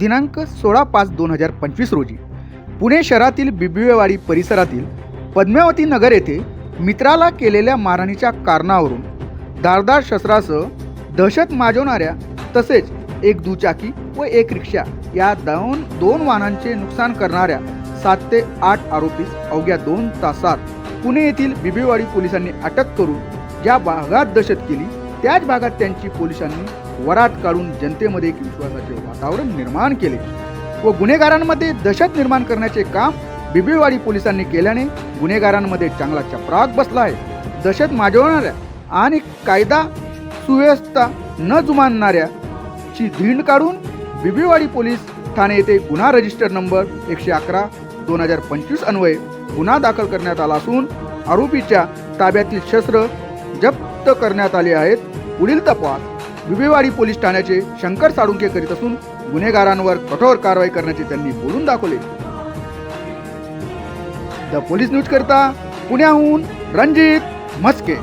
दिनांक सोळा पाच दोन हजार पंचवीस रोजी पुणे शहरातील बिबिवेवाडी परिसरातील पद्मावती नगर येथे मित्राला केलेल्या मारहाणीच्या कारणावरून धारदार शस्त्रासह दहशत माजवणाऱ्या तसेच एक दुचाकी व एक रिक्षा या दोन दोन वाहनांचे नुकसान करणाऱ्या सात ते आठ आरोपीस अवघ्या दोन तासात पुणे येथील बिबेवाडी पोलिसांनी अटक करून ज्या भागात दहशत केली त्याच भागात त्यांची पोलिसांनी वरात काढून जनतेमध्ये एक विश्वासाचे वातावरण निर्माण केले व गुन्हेगारांमध्ये दहशत निर्माण करण्याचे काम बिबिळवाडी पोलिसांनी केल्याने गुन्हेगारांमध्ये चांगला चपराक बसला आहे. दहशत माजवणाऱ्या आणि कायदा सुव्यवस्था न जुमानणाऱ्या ची धिंड काढून बिबिळवाडी पोलीस ठाणे येथे गुन्हा रजिस्टर नंबर एकशे अकरा दोन हजार पंचवीस अन्वये गुन्हा दाखल करण्यात आला असून आरोपीच्या ताब्यातील शस्त्र जप्त करण्यात आले आहेत. पुढील तपास विबेवाडी पोलीस ठाण्याचे शंकर साळुंके करीत असून गुन्हेगारांवर कठोर कारवाई करण्याचे त्यांनी बोलून दाखवले. द पोलीस न्यूज करता पुण्याहून रणजित म्हस्के.